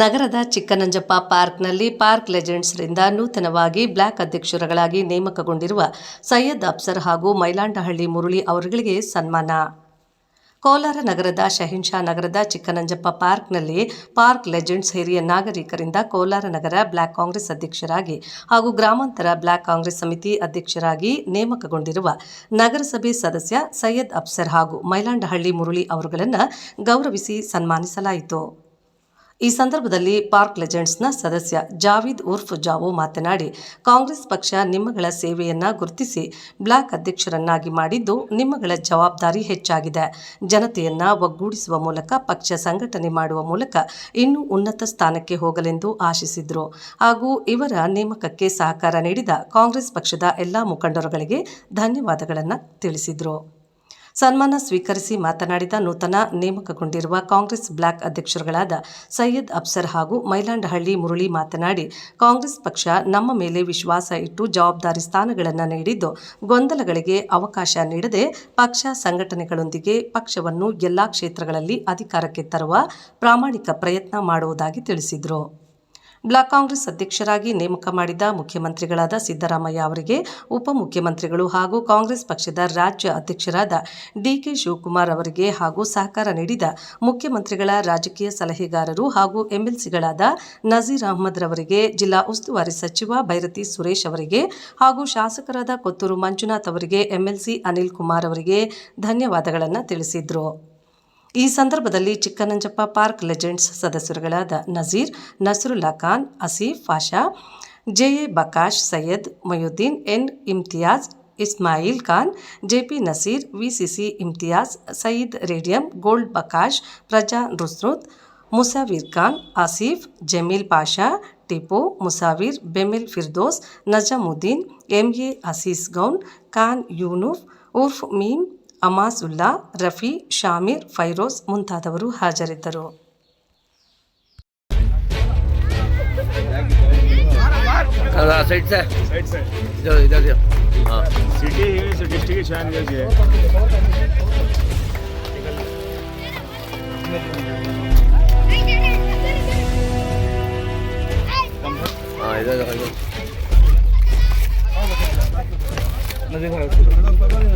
ನಗರದ ಚಿಕ್ಕನಂಜಪ್ಪ ಪಾರ್ಕ್ನಲ್ಲಿ ಪಾರ್ಕ್ ಲೆಜೆಂಡ್ಸ್ರಿಂದ ನೂತನವಾಗಿ ಬ್ಲ್ಯಾಕ್ ಅಧ್ಯಕ್ಷರುಗಳಾಗಿ ನೇಮಕಗೊಂಡಿರುವ ಸೈಯದ್ ಅಫ್ಸರ್ ಹಾಗೂ ಮೈಲಾಂಡಹಳ್ಳಿ ಮುರುಳಿ ಅವರುಗಳಿಗೆ ಸನ್ಮಾನ. ಕೋಲಾರ ನಗರದ ಶಹಿನ್ಶಾ ನಗರದ ಚಿಕ್ಕನಂಜಪ್ಪ ಪಾರ್ಕ್ನಲ್ಲಿ ಪಾರ್ಕ್ ಲೆಜೆಂಡ್ಸ್ ಹಿರಿಯ ನಾಗರಿಕರಿಂದ ಕೋಲಾರ ನಗರ ಬ್ಲಾಕ್ ಕಾಂಗ್ರೆಸ್ ಅಧ್ಯಕ್ಷರಾಗಿ ಹಾಗೂ ಗ್ರಾಮಾಂತರ ಬ್ಲಾಕ್ ಕಾಂಗ್ರೆಸ್ ಸಮಿತಿ ಅಧ್ಯಕ್ಷರಾಗಿ ನೇಮಕಗೊಂಡಿರುವ ನಗರಸಭೆ ಸದಸ್ಯ ಸೈಯದ್ ಅಫ್ಸರ್ ಹಾಗೂ ಮೈಲಾಂಡಹಳ್ಳಿ ಮುರುಳಿ ಅವರುಗಳನ್ನು ಗೌರವಿಸಿ ಸನ್ಮಾನಿಸಲಾಯಿತು. ಈ ಸಂದರ್ಭದಲ್ಲಿ ಪಾರ್ಕ್ ಲೆಜೆಂಡ್ಸ್ನ ಸದಸ್ಯ ಜಾವೀದ್ ಉರ್ಫ್ ಜಾವೋ ಮಾತನಾಡಿ, ಕಾಂಗ್ರೆಸ್ ಪಕ್ಷ ನಿಮ್ಮಗಳ ಸೇವೆಯನ್ನ ಗುರುತಿಸಿ, ಬ್ಲಾಕ್ ಅಧ್ಯಕ್ಷರನ್ನಾಗಿ ಮಾಡಿದ್ದು ನಿಮ್ಮಗಳ ಜವಾಬ್ದಾರಿ ಹೆಚ್ಚಾಗಿದೆ. ಜನತೆಯನ್ನ ಒಗ್ಗೂಡಿಸುವ ಮೂಲಕ, ಪಕ್ಷ ಸಂಘಟನೆ ಮಾಡುವ ಮೂಲಕ ಇನ್ನೂ ಉನ್ನತ ಸ್ಥಾನಕ್ಕೆ ಹೋಗಲೆಂದು ಆಶಿಸಿದ್ರು. ಹಾಗೂ ಇವರ ನೇಮಕಕ್ಕೆ ಸಹಕಾರ ನೀಡಿದ ಕಾಂಗ್ರೆಸ್ ಪಕ್ಷದ ಎಲ್ಲ ಮುಖಂಡರುಗಳಿಗೆ ಧನ್ಯವಾದಗಳನ್ನು ತಿಳಿಸಿದರು. ಸನ್ಮಾನ ಸ್ವೀಕರಿಸಿ ಮಾತನಾಡಿದ ನೂತನ ನೇಮಕಗೊಂಡಿರುವ ಕಾಂಗ್ರೆಸ್ ಬ್ಲಾಕ್ ಅಧ್ಯಕ್ಷರುಗಳಾದ ಸೈಯದ್ ಅಫ್ಸರ್ ಹಾಗೂ ಮೈಲಾಂಡಹಳ್ಳಿ ಮುರಳಿ ಮಾತನಾಡಿ, ಕಾಂಗ್ರೆಸ್ ಪಕ್ಷ ನಮ್ಮ ಮೇಲೆ ವಿಶ್ವಾಸ ಇಟ್ಟು ಜವಾಬ್ದಾರಿ ಸ್ಥಾನಗಳನ್ನು ನೀಡಿದ್ದು, ಗೊಂದಲಗಳಿಗೆ ಅವಕಾಶ ನೀಡದೆ ಪಕ್ಷ ಸಂಘಟನೆಗಳೊಂದಿಗೆ ಪಕ್ಷವನ್ನು ಎಲ್ಲಾ ಕ್ಷೇತ್ರಗಳಲ್ಲಿ ಅಧಿಕಾರಕ್ಕೆ ತರುವ ಪ್ರಾಮಾಣಿಕ ಪ್ರಯತ್ನ ಮಾಡುವುದಾಗಿ ತಿಳಿಸಿದರು. ಬ್ಲಾಕ್ ಕಾಂಗ್ರೆಸ್ ಅಧ್ಯಕ್ಷರಾಗಿ ನೇಮಕ ಮಾಡಿದ ಮುಖ್ಯಮಂತ್ರಿಗಳಾದ ಸಿದ್ದರಾಮಯ್ಯ ಅವರಿಗೆ ಉಪಮುಖ್ಯಮಂತ್ರಿಗಳು ಹಾಗೂ ಕಾಂಗ್ರೆಸ್ ಪಕ್ಷದ ರಾಜ್ಯ ಅಧ್ಯಕ್ಷರಾದ ಡಿಕೆ ಶಿವಕುಮಾರ್ ಅವರಿಗೆ ಹಾಗೂ ಸಹಕಾರ ನೀಡಿದ ಮುಖ್ಯಮಂತ್ರಿಗಳ ರಾಜಕೀಯ ಸಲಹೆಗಾರರು ಹಾಗೂ ಎಂಎಲ್ಸಿಗಳಾದ ನಜೀರ್ ಅಹಮದ್ ರವರಿಗೆ ಜಿಲ್ಲಾ ಉಸ್ತುವಾರಿ ಸಚಿವ ಭೈರತಿ ಸುರೇಶ್ ಅವರಿಗೆ ಹಾಗೂ ಶಾಸಕರಾದ ಕೊತ್ತೂರು ಮಂಜುನಾಥ್ ಅವರಿಗೆ ಎಂಎಲ್ಸಿ ಅನಿಲ್ ಕುಮಾರ್ ಅವರಿಗೆ ಧನ್ಯವಾದಗಳನ್ನು ತಿಳಿಸಿದರು. ಈ ಸಂದರ್ಭದಲ್ಲಿ Chikkananjappa park legends ಸದಸ್ಯರುಗಳಾದ Nazeer, Nasrulla Khan, Asif Pasha A Bakash, Syed, Moinuddin, N Imtiyaz, Ismail Khan, JP Naseer, VCC Imtiyaz, Sayeed radium, gold Bakash, ಪ್ರಜಾ ರುಸ್ರುತ್ ಮುಸಾವೀರ್ ಖಾನ್, ಆಸೀಫ್, ಜಮೀಲ್ ಪಾಷಾ ಟಿಪು ಮುಸಾವೀರ್, ಬೆಮಿಲ್ ಫಿರ್ದೋಸ್, ನಜಾಮುದ್ದೀನ್, ಎ ಅಸೀಸ್ ಗೌನ್, ಖಾನ್ ಯೂನುಫ್, ಉರ್ಫ್ ಮೀಮ್ ಅಮಾಸುಲ್ಲಾ ರಫಿ ಶಾಮೀರ್ ಫೈರೋಸ್ ಮುಂತಾದವರು ಹಾಜರಿದ್ದರು. हाँ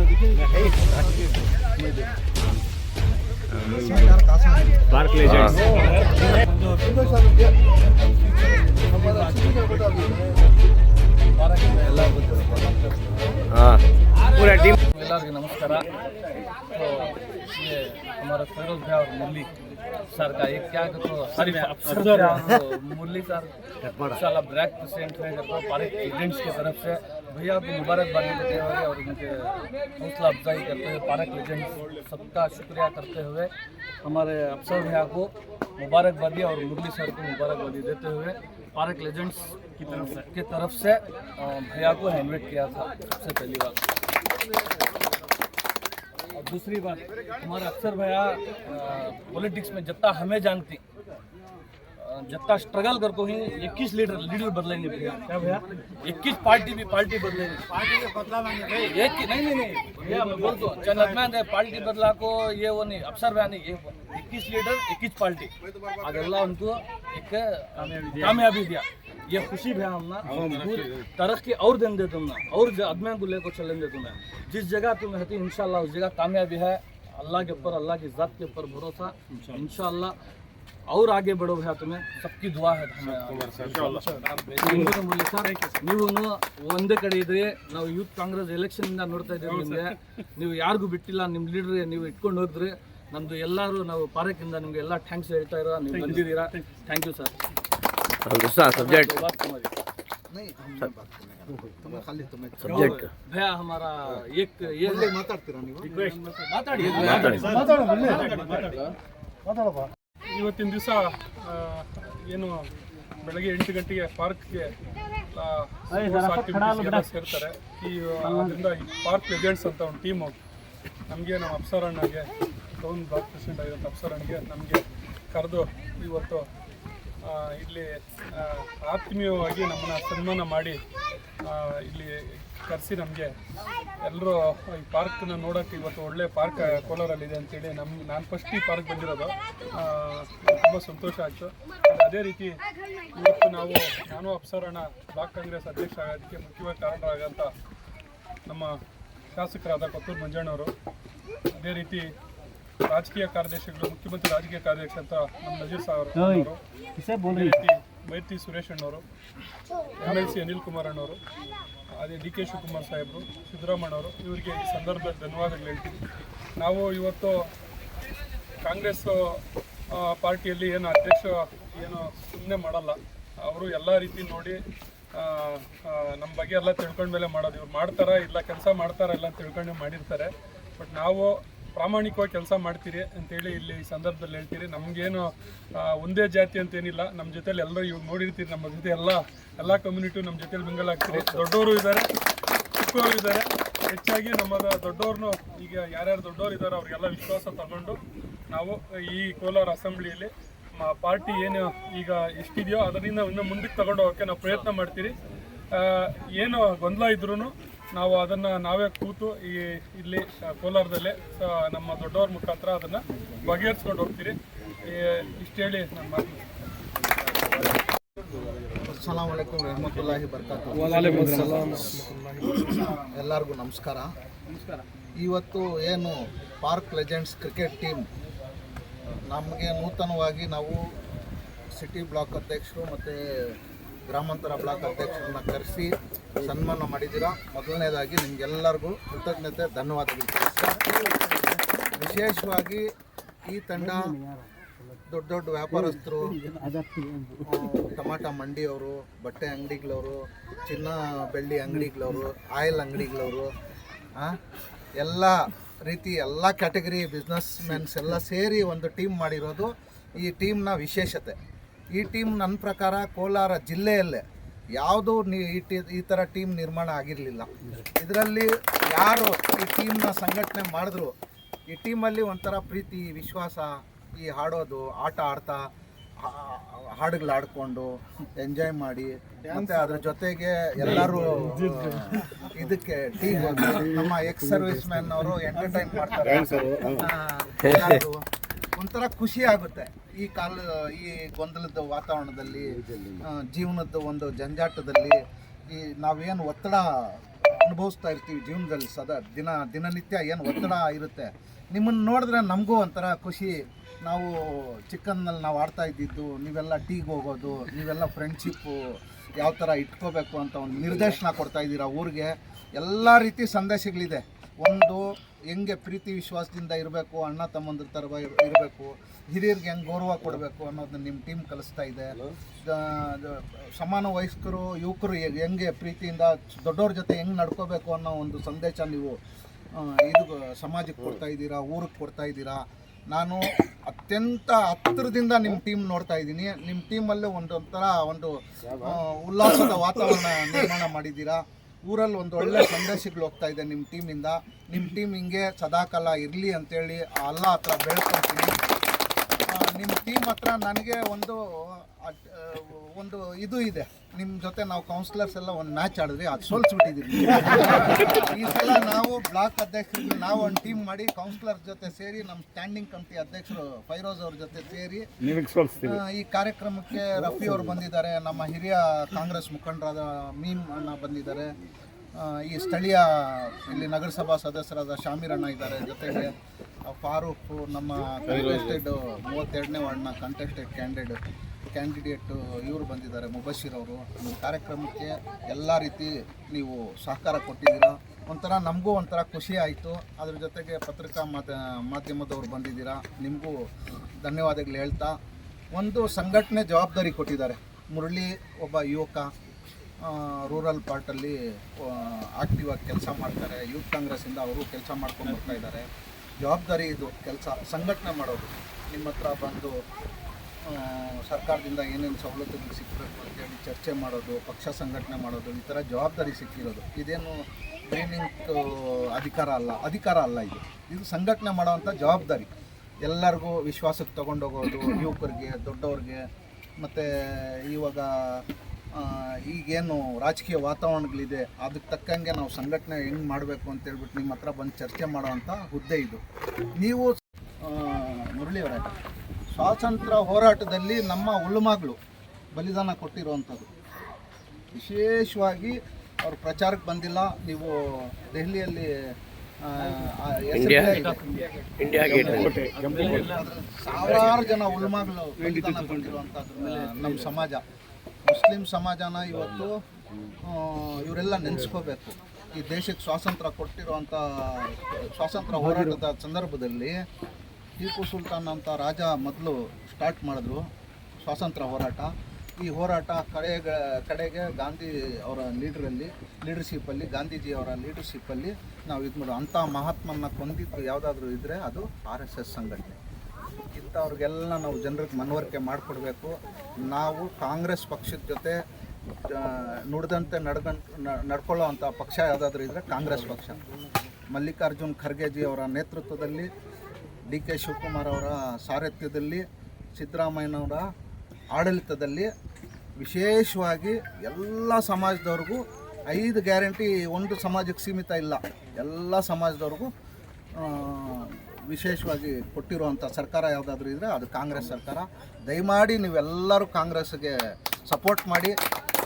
साइड से साइड से इधर इधर से हाँ सिटी ही डिस्ट्रिक्ट शान है हाँ इधर देखो इधर पार्क लेजेंड्स हाँ पूरा टीम ಎಲ್ಲರಿಗೂ ನಮಸ್ಕಾರ तो ये हमारा फिरोज भैया और मुरली सर का एक क्या तो सॉरी अफसर मुरली सर इंशाल्लाह ब्लैक प्रेसिडेंट है करके पारे एजेंट्स की तरफ़ से भैया को मुबारकबादी देते हुए और उनके हौसला अफजाई करते हुए पारक एजेंट्स सबका शुक्रिया करते हुए हमारे अफसर भैया को मुबारकबादी और मुरली सर को मुबारकबादी देते हुए पारक लेजेंड्स की तरफ़ से की तरफ़ से भैया को हैंडवेट किया था सबसे पहली बात। और दूसरी बात हमारा अक्सर भैया पॉलिटिक्स में जितना हमें जानती। जितना स्ट्रगल कर को ही 21 लीडर लीडर बदलेंगे भैया। क्या भैया? 21 पार्टी भी पार्टी बदलेंगे। पार्टी के बदला एक ही नहीं नहीं नहीं। भैया मैं बोल दो चंद्रमैन है पार्टी बदला को ये वो नहीं अफसर भैया नहीं ये 21 लीडर 21 पार्टी। अगर अल्लाह उनको एक कामयाबी दिया। ये खुशी भैया हम ना तरक्की और दिन दे तुम ना और आदमियों को लेकर चलें दे तुम्हें जिस जगह तुम रहती इंशाल्लाह उस जगह कामयाबी है अल्लाह के ऊपर अल्लाह की ज़ात के ऊपर भरोसा इंशाल्लाह और आगे बढ़ो भैया तुम्हें सबकी दुआ है ನಿಮ್ಗೂ ಮುರಳಿ ಸರ್ ನೀವು ಒಂದೇ ಕಡೆ ಇದ್ರಿ ನಾವು ಯೂತ್ ಕಾಂಗ್ರೆಸ್ ಎಲೆಕ್ಷನ್ ಇಂದ ನೋಡ್ತಾ ಇದ್ದೀವಿ ನಿಮಗೆ ನೀವು ಯಾರಿಗೂ ಬಿಟ್ಟಿಲ್ಲ ನಿಮ್ಮ ಲೀಡರ್ ನೀವು ಇಟ್ಕೊಂಡು ಹೋದ್ರಿ ನಮ್ದು ಎಲ್ಲರೂ ನಾವು ಪಾರಕ್ಕಿಂದ ನಿಮ್ಗೆ ಎಲ್ಲ ಥ್ಯಾಂಕ್ಸ್ ಹೇಳ್ತಾ ಇರೋ ನೀವು ಬಂದಿದ್ದೀರಾ ಥ್ಯಾಂಕ್ ಯು ಸರ್ हाँ, दूसरा सब्जेक्ट सब्जेक्ट ಭಯ ಹಮಾರ ಏಕ್ ಏನ್ ಮಾತಾಡಿ ಇವತ್ತಿನ ದಿವಸ ಏನು ಬೆಳಗ್ಗೆ ಎಂಟು ಗಂಟೆಗೆ ಪಾರ್ಕ್ಗೆ ಆ, sports activities ಎಲ್ಲ ಸೇರ್ತಾರೆ ಈ ಅದರಿಂದ ಈ ಪಾರ್ಕ್ ಏಜೆಂಟ್ಸ್ ಅಂತ ಒಂದು ಟೀಮು ನಮಗೆ ನಮ್ಮ ಅಪ್ಸರ್ ಅಣ್ಣಗೆ ಟೌನ್ ಬ್ಲಾಕ್ ಪ್ರೆಸಿಡೆಂಟ್ ಆಗಿರೋ ಅಪ್ಸರ್ ಅಣ್ಣಗೆ ನಮಗೆ ಕರೆದು ಇವತ್ತು ಆ, ಇಲ್ಲಿ ಆತ್ಮೀಯವಾಗಿ ನಮ್ಮನ್ನು ಸನ್ಮಾನ ಮಾಡಿ ಇಲ್ಲಿ ಕರೆಸಿ ನಮಗೆ ಎಲ್ಲರೂ ಈ ಪಾರ್ಕ್ನ ನೋಡೋಕ್ಕೆ ಇವತ್ತು ಒಳ್ಳೆ ಪಾರ್ಕ್ ಕೋಲಾರಲ್ಲಿದೆ ಅಂತೇಳಿ ನಮ್ಮ ನಾನು ಫಸ್ಟ್ ಈ ಪಾರ್ಕ್ ಬಂದಿರೋದು. ತುಂಬ ಸಂತೋಷ ಆಯಿತು. ಅದೇ ರೀತಿ ಇವತ್ತು ನಾವು ನಾನು ಅಪ್ಸರಣ, ಬ್ಲಾಕ್ ಕಾಂಗ್ರೆಸ್ ಅಧ್ಯಕ್ಷ ಆಗೋದಕ್ಕೆ ಮುಖ್ಯವಾಗಿ ಕಾರಣರಾಗಂತ ನಮ್ಮ ಶಾಸಕರಾದ ಕೊತ್ತೂರು ಮಂಜಣ್ಣವರು, ಅದೇ ರೀತಿ ರಾಜಕೀಯ ಕಾರ್ಯದರ್ಶಿಗಳು ಮುಖ್ಯಮಂತ್ರಿ ರಾಜಕೀಯ ಕಾರ್ಯದರ್ಶಿ ಅಂತ ನಮ್ಮ ನಜೀರ್ ಸಾಗರ್ ಅವರು ಮೈತ್ರಿ ಸುರೇಶ್ ಅಣ್ಣವರು M L C Anil Kumar ಅಣ್ಣವರು ಅದೇ ಡಿ ಕೆ ಶಿವಕುಮಾರ್ ಸಾಹೇಬರು ಸಿದ್ದರಾಮಣ್ಣವರು ಇವರಿಗೆ ಈ ಸಂದರ್ಭದಲ್ಲಿ ಧನ್ಯವಾದಗಳು ಹೇಳ್ತೀವಿ ನಾವು ಇವತ್ತು ಕಾಂಗ್ರೆಸ್ ಪಾರ್ಟಿಯಲ್ಲಿ ಏನು ಅಧ್ಯಕ್ಷ ಏನು ಸುಮ್ಮನೆ ಮಾಡಲ್ಲ. ಅವರು ಎಲ್ಲ ರೀತಿ ನೋಡಿ ನಮ್ಮ ಬಗ್ಗೆ ಎಲ್ಲ ತಿಳ್ಕೊಂಡ್ಮೇಲೆ ಮಾಡೋದು. ಇವ್ರು ಮಾಡ್ತಾರಾ ಇಲ್ಲ ಕೆಲಸ ಮಾಡ್ತಾರಾ ಇಲ್ಲ ಅಂತ ತಿಳ್ಕೊಂಡು ಮಾಡಿರ್ತಾರೆ. ಬಟ್ ನಾವು ಪ್ರಾಮಾಣಿಕವಾಗಿ ಕೆಲಸ ಮಾಡ್ತೀರಿ ಅಂತೇಳಿ ಇಲ್ಲಿ ಈ ಸಂದರ್ಭದಲ್ಲಿ ಹೇಳ್ತೀರಿ. ನಮಗೇನು ಒಂದೇ ಜಾತಿ ಅಂತೇನಿಲ್ಲ ನಮ್ಮ ಜೊತೆಲಿ ಎಲ್ಲರೂ ಇವಾಗ ನೋಡಿರ್ತೀರಿ. ನಮ್ಮ ಜೊತೆ ಎಲ್ಲ ಎಲ್ಲ ಕಮ್ಯುನಿಟಿ ನಮ್ಮ ಜೊತೆಲಿ ಮಿಂಗಲ್ ಆಗ್ತೀರಿ. ದೊಡ್ಡವರು ಇದ್ದಾರೆ ಚಿಕ್ಕವರು ಇದ್ದಾರೆ ಹೆಚ್ಚಾಗಿ ನಮ್ಮ ದೊಡ್ಡವ್ರನ್ನು ಈಗ ಯಾರ್ಯಾರು ದೊಡ್ಡವರು ಇದ್ದಾರೆ ಅವ್ರಿಗೆಲ್ಲ ವಿಶ್ವಾಸ ತಗೊಂಡು ನಾವು ಈ ಕೋಲಾರ ಅಸೆಂಬ್ಲಿಯಲ್ಲಿ ಪಾರ್ಟಿ ಏನು ಈಗ ಎಷ್ಟಿದೆಯೋ ಅದರಿಂದ ಇನ್ನೂ ಮುಂದಕ್ಕೆ ತಗೊಂಡು ಹೋಗೋಕ್ಕೆ ನಾವು ಪ್ರಯತ್ನ ಮಾಡ್ತೀರಿ. ಏನು ಗೊಂದಲ ಇದ್ರೂ ನಾವು ಅದನ್ನು ನಾವೇ ಕೂತು ಈ ಇಲ್ಲಿ ಕೋಲಾರದಲ್ಲಿ ನಮ್ಮ ದೊಡ್ಡವ್ರ ಮುಖಾಂತರ ಅದನ್ನು ಬಗೆಹರಿಸ್ಕೊಂಡು ಹೋಗ್ತೀರಿ. ಇಷ್ಟು ಹೇಳಿ ನಮ್ಮ ಮಾತು. ಅಸ್ಸಲಾಂ ವಲೈಕುಮ್ ರಹಮತುಲ್ಲಾಹಿ ಬರ್ಕಾತು ಎಲ್ಲರಿಗೂ ನಮಸ್ಕಾರ. ಇವತ್ತು ಏನು ಪಾರ್ಕ್ ಲೆಜೆಂಡ್ಸ್ ಕ್ರಿಕೆಟ್ ಟೀಮ್? ನಮಗೆ ನೂತನವಾಗಿ ನಾವು ಸಿಟಿ ಬ್ಲಾಕ್ ಅಧ್ಯಕ್ಷರು ಮತ್ತು ಗ್ರಾಮಾಂತರ ಬ್ಲಾಕ್ ಅಧ್ಯಕ್ಷರನ್ನ ಕರೆಸಿ ಸನ್ಮಾನ ಮಾಡಿದ್ದೀರಾ. ಮೊದಲನೇದಾಗಿ ನಿಮಗೆಲ್ಲರಿಗೂ ಕೃತಜ್ಞತೆ, ಧನ್ಯವಾದಗಳು. ವಿಶೇಷವಾಗಿ ಈ ತಂಡ ದೊಡ್ಡ ದೊಡ್ಡ ವ್ಯಾಪಾರಸ್ಥರು ಟಮಾಟ ಮಂಡಿಯವರು, ಬಟ್ಟೆ ಅಂಗಡಿಗಳವರು, ಚಿನ್ನ ಬೆಳ್ಳಿ ಅಂಗಡಿಗಳವರು, ಆಯಿಲ್ ಅಂಗಡಿಗಳವರು ಎಲ್ಲ ರೀತಿ ಎಲ್ಲ ಕ್ಯಾಟಗರಿ ಬಿಸ್ನೆಸ್ ಮೆನ್ಸ್ ಎಲ್ಲ ಸೇರಿ ಒಂದು ಟೀಮ್ ಮಾಡಿರೋದು ಈ ಟೀಮ್ನ ವಿಶೇಷತೆ. ಈ ಟೀಮ್ ನನ್ನ ಪ್ರಕಾರ ಕೋಲಾರ ಜಿಲ್ಲೆಯಲ್ಲೇ ಯಾವುದೂ ನಿ ಈ ಟಿ- ಈ ಥರ ಟೀಮ್ ನಿರ್ಮಾಣ ಆಗಿರಲಿಲ್ಲ. ಇದರಲ್ಲಿ ಯಾರು ಈ ಟೀಮ್ನ ಸಂಘಟನೆ ಮಾಡಿದ್ರು ಈ ಟೀಮಲ್ಲಿ ಒಂಥರ ಪ್ರೀತಿ ವಿಶ್ವಾಸ ಈ ಹಾಡೋದು ಆಟ ಆಡ್ತಾ ಹಾಡುಗಳು ಆಡಿಕೊಂಡು ಎಂಜಾಯ್ ಮಾಡಿ ಮತ್ತೆ ಅದ್ರ ಜೊತೆಗೆ ಎಲ್ಲರೂ ಇದಕ್ಕೆ ಟೀಮ್ ನಮ್ಮ ಎಕ್ಸ್ ಸರ್ವಿಸ್ ಮ್ಯಾನ್ ಅವರು ಎಂಟರ್ಟೈನ್ ಮಾಡ್ತಾರೆ ಎಲ್ಲರೂ ಒಂಥರ ಖುಷಿ ಆಗುತ್ತೆ. ಈ ಕಾಲ, ಈ ಗೊಂದಲದ ವಾತಾವರಣದಲ್ಲಿ ಜೀವನದ ಒಂದು ಜಂಜಾಟದಲ್ಲಿ, ಈ ನಾವೇನು ಒತ್ತಡ ಅನುಭವಿಸ್ತಾ ಇರ್ತೀವಿ ಜೀವನದಲ್ಲಿ ಸದಾ. ದಿನ, ದಿನನಿತ್ಯ ಏನು ಒತ್ತಡ ಇರುತ್ತೆ. ನಿಮ್ಮನ್ನು ನೋಡಿದ್ರೆ ನಮಗೂ ಒಂಥರ ಖುಷಿ. ನಾವು ಚಿಕ್ಕನ್ನಲ್ಲಿ ನಾವು ಆಡ್ತಾ ಇದ್ದಿದ್ದು, ನೀವೆಲ್ಲ ಟೀಗೆ ಹೋಗೋದು, ನೀವೆಲ್ಲ ಫ್ರೆಂಡ್ಶಿಪ್ಪು ಯಾವ ಥರ ಇಟ್ಕೋಬೇಕು ಅಂತ ಒಂದು ನಿರ್ದೇಶನ ಕೊಡ್ತಾ ಇದ್ದೀರಾ ಊರಿಗೆ. ಎಲ್ಲ ರೀತಿ ಸಂದೇಶಗಳಿದೆ. ಒಂದು ಹೆಂಗೆ ಪ್ರೀತಿ ವಿಶ್ವಾಸದಿಂದ ಇರಬೇಕು ಅಣ್ಣ ತಮ್ಮಂದ್ರ ಥರ ಇರಬೇಕು ಹಿರಿಯರಿಗೆ ಹೆಂಗೆ ಗೌರವ ಕೊಡಬೇಕು ಅನ್ನೋದನ್ನ ನಿಮ್ಮ ಟೀಮ್ ಕಲಿಸ್ತಾ ಇದೆ. ಸಮಾನ ವಯಸ್ಕರು ಯುವಕರು ಹೆಂಗ್- ಪ್ರೀತಿಯಿಂದ ದೊಡ್ಡವ್ರ ಜೊತೆ ಹೆಂಗೆ ನಡ್ಕೋಬೇಕು ಅನ್ನೋ ಒಂದು ಸಂದೇಶ ನೀವು ಇದು ಸಮಾಜಕ್ಕೆ ಕೊಡ್ತಾ ಇದ್ದೀರಾ ಊರಿಗೆ ಕೊಡ್ತಾ ಇದ್ದೀರಾ? ನಾನು ಅತ್ಯಂತ ಹತ್ತಿರದಿಂದ ನಿಮ್ಮ ಟೀಮ್ ನೋಡ್ತಾ ಇದ್ದೀನಿ. ನಿಮ್ಮ ಟೀಮಲ್ಲೇ ಒಂದೊಂಥರ ಒಂದು ಉಲ್ಲಾಸದ ವಾತಾವರಣ ನಿರ್ಮಾಣ ಮಾಡಿದ್ದೀರಾ? ಊರಲ್ಲಿ ಒಂದು ಒಳ್ಳೆ ಸಂದೇಶಗಳು ಹೋಗ್ತಾ ಇದೆ ನಿಮ್ಮ ಟೀಮಿಂದ ನಿಮ್ಮ ಟೀಮ್ ಹಿಂಗೆ ಸದಾಕಾಲ ಇರಲಿ ಅಂತೇಳಿ ಅಲ್ಲ ಹತ್ರ ಬೇಡ್ಕೊಳ್ತೀನಿ ಆ, ನಿಮ್ಮ ಟೀಮ್ ಹತ್ರ ನನಗೆ ಒಂದು ಒಂದು ಇದು ಇದೆ. ನಿಮ್ಮ ಜೊತೆ ನಾವು ಕೌನ್ಸಿಲರ್ಸ್ ಎಲ್ಲ ಒಂದು ಮ್ಯಾಚ್ ಆಡಿದ್ವಿ. ಅದು ಸೋಲ್ಸ್ಬಿಟ್ಟಿದ್ದೀವಿ ಈ ಸಲ ನಾವು ಬ್ಲಾಕ್ ಅಧ್ಯಕ್ಷರಿಗೆ ನಾವು ಒಂದು ಟೀಮ್ ಮಾಡಿ ಕೌನ್ಸಿಲರ್ ಜೊತೆ ಸೇರಿ ನಮ್ಮ ಸ್ಟ್ಯಾಂಡಿಂಗ್ ಕಮಿಟಿ ಅಧ್ಯಕ್ಷರು ಫೈರೋಜ್ ಅವ್ರ ಜೊತೆ ಸೇರಿ ಈ ಕಾರ್ಯಕ್ರಮಕ್ಕೆ ರಫಿ ಅವರು ಬಂದಿದ್ದಾರೆ. ನಮ್ಮ ಹಿರಿಯ ಕಾಂಗ್ರೆಸ್ ಮುಖಂಡರಾದ ಮೀಮ್ ಅಣ್ಣ ಬಂದಿದ್ದಾರೆ. ಈ ಸ್ಥಳೀಯ ಇಲ್ಲಿ ನಗರಸಭಾ ಸದಸ್ಯರಾದ ಶಾಮೀರಣ್ಣ ಇದ್ದಾರೆ. ಜೊತೆಗೆ ಫಾರೂಕ್, ನಮ್ಮ ಕಂಟೆಸ್ಟೆಡ್ ಮೂವತ್ತೆರಡನೇ ವಾರ್ಡ್ನ ಕಂಟೆಸ್ಟೆಡ್ ಕ್ಯಾಂಡಿಡೇಟ್ ಕ್ಯಾಂಡಿಡೇಟು ಇವರು ಬಂದಿದ್ದಾರೆ, ಮುಬಶಿರ್ ಅವರು. ಕಾರ್ಯಕ್ರಮಕ್ಕೆ ಎಲ್ಲ ರೀತಿ ನೀವು ಸಹಕಾರ ಕೊಟ್ಟಿದ್ದೀರಾ? ಒಂಥರ ನಮಗೂ ಒಂಥರ ಖುಷಿ ಆಯಿತು. ಅದ್ರ ಜೊತೆಗೆ ಪತ್ರಿಕಾ ಮಾಧ್ಯ ಮಾಧ್ಯಮದವ್ರು ಬಂದಿದ್ದೀರಾ? ನಿಮಗೂ ಧನ್ಯವಾದಗಳು ಹೇಳ್ತಾ. ಒಂದು ಸಂಘಟನೆ ಜವಾಬ್ದಾರಿ ಕೊಟ್ಟಿದ್ದಾರೆ. ಮುರಳಿ ಒಬ್ಬ ಯುವಕ ರೂರಲ್ ಪಾರ್ಟಲ್ಲಿ ಆಕ್ಟಿವ್ ಆಗಿ ಕೆಲಸ ಮಾಡ್ತಾರೆ. ಯೂತ್ ಕಾಂಗ್ರೆಸ್ಸಿಂದ ಅವರು ಕೆಲಸ ಮಾಡ್ಕೊಂಡು ಬರ್ತಾ ಇದ್ದಾರೆ. ಜವಾಬ್ದಾರಿ ಇದು ಕೆಲಸ, ಸಂಘಟನೆ ಮಾಡೋದು. ನಿಮ್ಮ ಹತ್ರ ಬಂದು ಸರ್ಕಾರದಿಂದ ಏನೇನು ಸವಲತ್ತುಗಳು ಸಿಕ್ಕಬೇಕು ಅಂತೇಳಿ ಚರ್ಚೆ ಮಾಡೋದು, ಪಕ್ಷ ಸಂಘಟನೆ ಮಾಡೋದು, ಈ ಥರ ಜವಾಬ್ದಾರಿ ಸಿಕ್ಕಿರೋದು. ಇದೇನು ಟ್ರೈನಿಂಗ್ ಅಧಿಕಾರ ಅಲ್ಲ ಅಧಿಕಾರ ಅಲ್ಲ ಇದು. ಇದು ಸಂಘಟನೆ ಮಾಡೋವಂಥ ಜವಾಬ್ದಾರಿ. ಎಲ್ಲರಿಗೂ ವಿಶ್ವಾಸಕ್ಕೆ ತೊಗೊಂಡೋಗೋದು ಯುವಕರಿಗೆ, ದೊಡ್ಡವ್ರಿಗೆ, ಮತ್ತು ಇವಾಗ ಈಗೇನು ರಾಜಕೀಯ ವಾತಾವರಣಗಳಿದೆ ಅದಕ್ಕೆ ತಕ್ಕಂಗೆ ನಾವು ಸಂಘಟನೆ ಹೆಂಗೆ ಮಾಡಬೇಕು ಅಂತ ಹೇಳ್ಬಿಟ್ಟು ನಿಮ್ಮ ಹತ್ರ ಬಂದು ಚರ್ಚೆ ಮಾಡೋವಂಥ ಹುದ್ದೆ ಇದು. ನೀವು ಮುರಳಿಯವರೇ ಸ್ವಾತಂತ್ರ್ಯ ಹೋರಾಟದಲ್ಲಿ ನಮ್ಮ ಉಳುಮಗಳು ಬಲಿದಾನ ಕೊಟ್ಟಿರುವಂಥದ್ದು. ವಿಶೇಷವಾಗಿ ಅವ್ರ ಪ್ರಚಾರಕ್ಕೆ ಬಂದಿಲ್ಲ ನೀವು ದೆಹಲಿಯಲ್ಲಿ ಸಾವಿರಾರು ಜನ ಉಲ್ಮಗಳು ಬಲಿದಾನ ಕೊಟ್ಟಿರುವಂಥದ್ದು ನಮ್ಮ ಸಮಾಜ. ಮುಸ್ಲಿಂ ಸಮಾಜನ ಇವತ್ತು ಇವರೆಲ್ಲ ನೆನೆಸ್ಕೋಬೇಕು. ಈ ದೇಶಕ್ಕೆ ಸ್ವಾತಂತ್ರ್ಯ ಕೊಟ್ಟಿರುವಂಥ ಸ್ವಾತಂತ್ರ್ಯ ಹೋರಾಟದ ಸಂದರ್ಭದಲ್ಲಿ ಟೀಪು ಸುಲ್ತಾನ್ ಅಂತ ರಾಜ ಮೊದಲು ಸ್ಟಾರ್ಟ್ ಮಾಡಿದ್ರು, ಸ್ವಾತಂತ್ರ್ಯ ಹೋರಾಟ. ಈ ಹೋರಾಟ ಕಡೆಗೆ ಕಡೆಗೆ ಗಾಂಧಿ ಅವರ ಲೀಡ್ರಲ್ಲಿ ಲೀಡರ್ಶಿಪ್ಪಲ್ಲಿ ಗಾಂಧೀಜಿ ಅವರ ಲೀಡರ್ಶಿಪ್ಪಲ್ಲಿ ನಾವು ಇದು ಮಾಡೋ ಅಂಥ ಮಹಾತ್ಮನ ಕೊಂದಿದ್ದು ಯಾವುದಾದ್ರೂ ಇದ್ದರೆ ಅದು ಆರ್ ಎಸ್ ಎಸ್ ಸಂಘಟನೆ. ಇಂಥವ್ರಿಗೆಲ್ಲ ನಾವು ಜನರಿಗೆ ಮನವರಿಕೆ ಮಾಡಿಕೊಡ್ಬೇಕು. ನಾವು ಕಾಂಗ್ರೆಸ್ ಪಕ್ಷದ ಜೊತೆ ನುಡಿದಂತೆ ನಡ್ಕಂಡ್ ನಡ್ಕೊಳ್ಳೋ ಅಂಥ ಪಕ್ಷ ಯಾವುದಾದ್ರೂ ಇದ್ದರೆ ಕಾಂಗ್ರೆಸ್ ಪಕ್ಷ. ಮಲ್ಲಿಕಾರ್ಜುನ್ ಖರ್ಗೆಜಿ ಅವರ ನೇತೃತ್ವದಲ್ಲಿ, ಡಿ ಕೆ ಶಿವಕುಮಾರ್ ಅವರ ಸಾರಥ್ಯದಲ್ಲಿ, ಸಿದ್ದರಾಮಯ್ಯನವರ ಆಡಳಿತದಲ್ಲಿ ವಿಶೇಷವಾಗಿ ಎಲ್ಲ ಸಮಾಜದವ್ರಿಗೂ ಐದು ಗ್ಯಾರಂಟಿ, ಒಂದು ಸಮಾಜಕ್ಕೆ ಸೀಮಿತ ಇಲ್ಲ. ಎಲ್ಲ ಸಮಾಜದವ್ರಿಗೂ ವಿಶೇಷವಾಗಿ ಕೊಟ್ಟಿರುವಂಥ ಸರ್ಕಾರ ಯಾವುದಾದ್ರೂ ಇದ್ದರೆ ಅದು ಕಾಂಗ್ರೆಸ್ ಸರ್ಕಾರ. ದಯಮಾಡಿ ನೀವೆಲ್ಲರೂ ಕಾಂಗ್ರೆಸ್ಗೆ ಸಪೋರ್ಟ್ ಮಾಡಿ,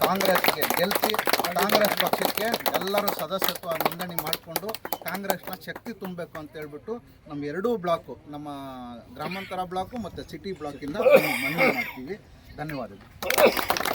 ಕಾಂಗ್ರೆಸ್ಗೆ ಗೆಲ್ಲಿಸಿ ಕಾಂಗ್ರೆಸ್ ಪಕ್ಷಕ್ಕೆ ಎಲ್ಲರೂ ಸದಸ್ಯತ್ವ ನೋಂದಣಿ ಮಾಡಿಕೊಂಡು ಕಾಂಗ್ರೆಸ್ನ ಶಕ್ತಿ ತುಂಬಬೇಕು ಅಂತ ಹೇಳ್ಬಿಟ್ಟು ನಮ್ಮ ಎರಡೂ ಬ್ಲಾಕು, ನಮ್ಮ ಗ್ರಾಮಾಂತರ ಬ್ಲಾಕು ಮತ್ತು ಸಿಟಿ ಬ್ಲಾಕಿಂದ ಮನವಿ ಮಾಡ್ತೀವಿ. ಧನ್ಯವಾದಗಳು.